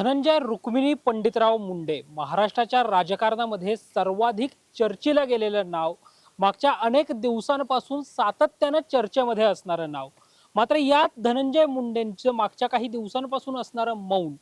धनंजय रुक्मिणी पंडितराव मुंडे महाराष्ट्राच्या राजकारणामध्ये सर्वाधिक चर्चेला गेलेलं नाव मागच्या अनेक दिवसांपासून सातत्यानं चर्चेमध्ये असणारं नाव. मात्र यात धनंजय मुंडेंचं मागच्या काही दिवसांपासून असणारं मौन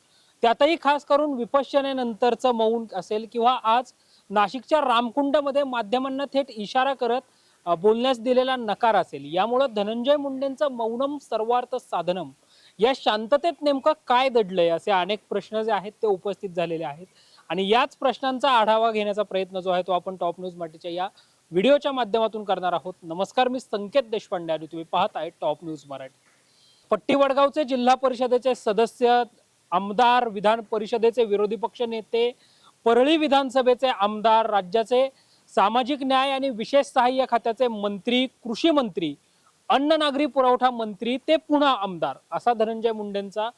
त्यातही खास करून विपश्यनेनंतरचं मौन असेल किंवा आज नाशिकच्या रामकुंडमध्ये माध्यमांना थेट इशारा करत बोलण्यास दिलेला नकार असेल. यामुळं धनंजय मुंडेंचं मौनम सर्वार्थ साधनम. या शांततेत नेमकं काय दडलंय? असे अनेक प्रश्न जे आहेत ते उपस्थित झालेले आहेत. आणि याच प्रश्नांचा आढावा घेण्याचा प्रयत्न जो आहे तो आपण टॉप न्यूज मराठीच्या या व्हिडिओच्या माध्यमातून करणार आहोत. नमस्कार मी संकेत देशपांडे आणि तुम्ही पाहत आहे टॉप न्यूज मराठी. पट्टी वडगावचे जिल्हा परिषदेचे सदस्य आमदार विधान परिषदेचे विरोधी पक्ष नेते परळी विधानसभेचे आमदार राज्याचे सामाजिक न्याय आणि विशेष सहाय्य खात्याचे मंत्री कृषी मंत्री अन्न नागरी पुरवठा मंत्री ते पुन्हा आमदार. असा धनंजय मुंडेंचा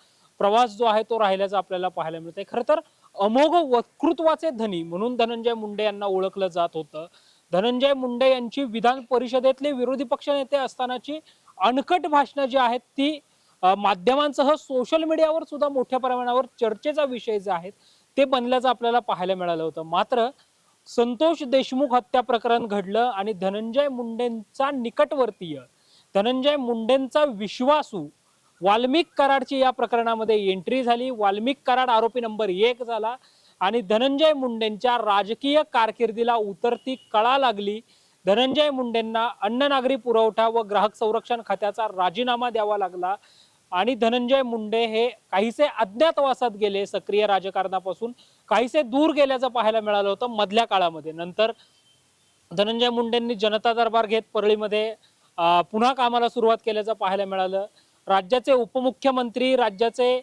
प्रवास जो आहे तो राहिल्याचा आपल्याला पाहायला मिळतंय. खरं तर अमोघ वक्तृत्वाचे धनी म्हणून धनंजय मुंडे यांना ओळखलं जात होतं. धनंजय मुंडे यांची विधान परिषदेतले विरोधी पक्ष नेते असतानाची अणकट भाषणं जी आहेत ती माध्यमांसह सोशल मीडियावर सुद्धा मोठ्या प्रमाणावर चर्चेचा विषय जे आहेत ते बनल्याचं आपल्याला पाहायला मिळालं होतं. मात्र संतोष देशमुख हत्या प्रकरण घडलं आणि धनंजय मुंडेंचा निकटवर्तीय धनंजय मुंडेंचा विश्वासू वाल्मिक कराडची या प्रकरणामध्ये एंट्री झाली. वाल्मिक कराड आरोपी नंबर एक झाला आणि धनंजय मुंडेंच्या राजकीय कारकिर्दीला उतरती कळा लागली. धनंजय मुंडेंना अन्न नागरी पुरवठा व ग्राहक संरक्षण खात्याचा राजीनामा द्यावा लागला आणि धनंजय मुंडे हे काहीसे अज्ञातवासात गेले सक्रिय राजकारणापासून काहीसे दूर गेल्याचं पाहायला मिळालं होतं मधल्या काळामध्ये. नंतर धनंजय मुंडेंनी जनता दरबार घेत परळीमध्ये पुन्हा कामाला सुरुवात केल्याचं पाहायला मिळालं. राज्याचे उपमुख्यमंत्री राज्याचे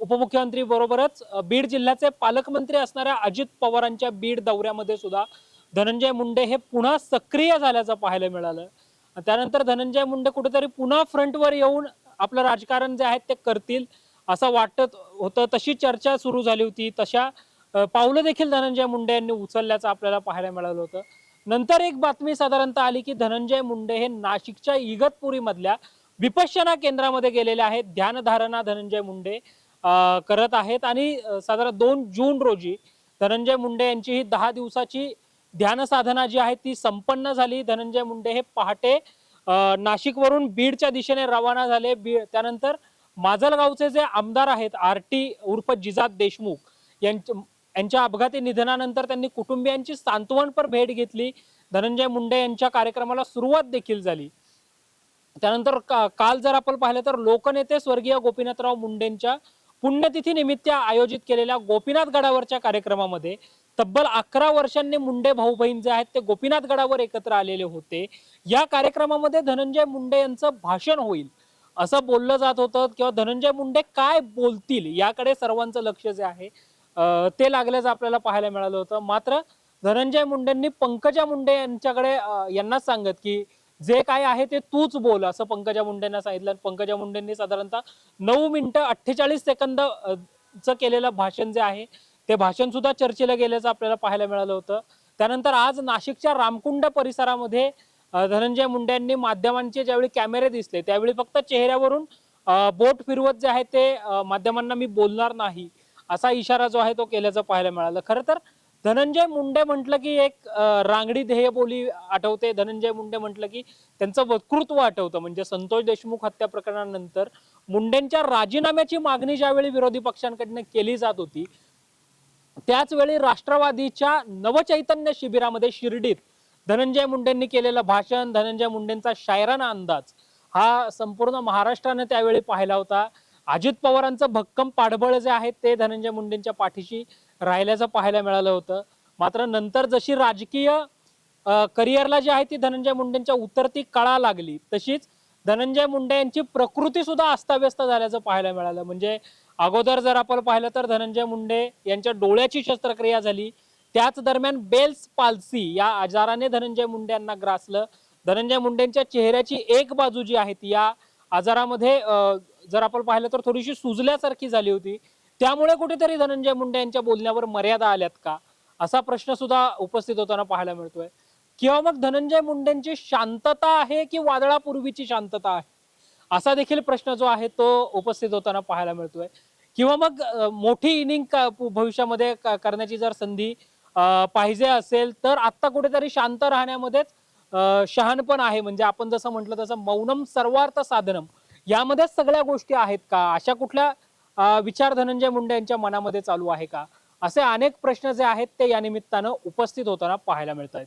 उपमुख्यमंत्री बरोबरच बीड जिल्ह्याचे पालकमंत्री असणाऱ्या अजित पवारांच्या बीड दौऱ्यामध्ये सुद्धा धनंजय मुंडे हे पुन्हा सक्रिय झाल्याचं पाहायला मिळालं. त्यानंतर धनंजय मुंडे कुठेतरी पुन्हा फ्रंटवर येऊन आपलं राजकारण जे आहे ते करतील असं वाटत होतं. तशी चर्चा सुरू झाली होती. तशा पावलं देखील धनंजय मुंडे यांनी उचलल्याचं आपल्याला पाहायला मिळालं होतं. नंतर एक बातमी साधारणतः आली की धनंजय मुंडे हे नाशिकच्या इगतपुरीमधल्या विपश्यना केंद्रामध्ये गेलेले आहेत. ध्यानधारणा धनंजय मुंडे करत आहेत. आणि साधारण दोन जून रोजी धनंजय मुंडे यांची ही दहा दिवसाची ध्यान साधना जी आहे ती संपन्न झाली. धनंजय मुंडे हे पहाटे नाशिकवरून बीडच्या दिशेने रवाना झाले. बीड त्यानंतर माजलगावचे जे आमदार आहेत आर टी उर्फ जिजात देशमुख यांच्या यांच्या अपघाती निधनानंतर त्यांनी कुटुंबियांची सांत्वनपर भेट घेतली. धनंजय मुंडे यांच्या कार्यक्रमाला सुरुवात देखील झाली. त्यानंतर का- काल जर आपण पाहिलं तर लोकनेते स्वर्गीय गोपीनाथराव मुंडेंच्या पुण्यतिथी निमित्त आयोजित केलेल्या गोपीनाथ गडावरच्या कार्यक्रमामध्ये तब्बल अकरा वर्षांनी मुंडे भाऊ बहीण जे आहेत ते गोपीनाथ गडावर एकत्र आलेले होते. या कार्यक्रमामध्ये धनंजय मुंडे यांचं भाषण होईल. असं बोललं जात होतं किंवा धनंजय मुंडे काय बोलतील याकडे सर्वांचं लक्ष जे आहे ते लागल्याचं आपल्याला पाहायला मिळालं होतं. मात्र धनंजय मुंडेंनी पंकजा मुंडे यांच्याकडे यांनाच सांगत की जे काय आहे ते तूच बोल असं पंकजा मुंडेंना सांगितलं. आणि पंकजा मुंडेंनी साधारणतः नऊ मिनिटं अठ्ठेचाळीस सेकंद केलेलं भाषण जे आहे ते भाषण सुद्धा चर्चेला गेल्याचं आपल्याला पाहायला मिळालं होतं. त्यानंतर आज नाशिकच्या रामकुंड परिसरामध्ये धनंजय मुंडे यांनी माध्यमांचे ज्यावेळी कॅमेरे दिसले त्यावेळी फक्त चेहऱ्यावरून बोट फिरवत जे आहे ते माध्यमांना मी बोलणार नाही. असा इशारा जो आहे तो केल्याचं पाहायला मिळालं. खरं तर धनंजय मुंडे म्हटलं की एक रांगडी रांगडी ध्येयबोली आठवते. धनंजय मुंडे म्हटलं की त्यांचं वक्तृत्व आठवतं. म्हणजे संतोष देशमुख हत्या प्रकरणानंतर मुंडेंच्या राजीनाम्याची मागणी ज्यावेळी विरोधी पक्षांकडनं केली जात होती त्याच वेळी राष्ट्रवादीच्या नवचैतन्य शिबिरामध्ये शिर्डीत धनंजय मुंडेंनी केलेलं भाषण धनंजय मुंडेंचा शायराना अंदाज हा संपूर्ण महाराष्ट्राने त्यावेळी पाहिला होता. अजित पवारांचं भक्कम पाठबळ जे आहे ते धनंजय मुंडेंच्या पाठीशी राहिल्याचं पाहायला मिळालं होतं. मात्र नंतर जशी राजकीय करिअरला जी आहे ती धनंजय मुंडेंच्या उतरती कळा लागली तशीच धनंजय मुंडे यांची प्रकृती सुद्धा अस्ताव्यस्त झाल्याचं पाहायला मिळालं. म्हणजे अगोदर जर आपण पाहिलं तर धनंजय मुंडे यांच्या डोळ्याची शस्त्रक्रिया झाली. त्याच दरम्यान बेल्स पाल्सी या आजाराने धनंजय मुंडे यांना ग्रासलं. धनंजय मुंडेंच्या चेहऱ्याची एक बाजू जी आहे ती या आजारामध्ये जर आपण पाहिलं तर थोडीशी सुजल्यासारखी झाली होती. त्यामुळे कुठेतरी धनंजय मुंडे यांच्या बोलण्यावर मर्यादा आल्यात का? असा प्रश्न सुद्धा उपस्थित होताना पाहायला मिळतोय. किंवा मग धनंजय मुंडेंची शांतता आहे की वादळापूर्वीची शांतता आहे? असा देखील प्रश्न जो आहे तो उपस्थित होताना पाहायला मिळतोय. किंवा मग मोठी इनिंग भविष्यामध्ये करण्याची जर संधी पाहिजे असेल तर आत्ता कुठेतरी शांत राहण्यामध्येच शहाणपण आहे. म्हणजे आपण जसं म्हटलं तसं मौनम सर्वार्थ साधनम. यामध्ये सगळ्या गोष्टी आहेत का? अशा कुठल्या विचार धनंजय मुंडे यांच्या मनामध्ये चालू आहे का? असे अनेक प्रश्न जे आहेत ते या निमित्तानं उपस्थित होताना पाहायला मिळत आहेत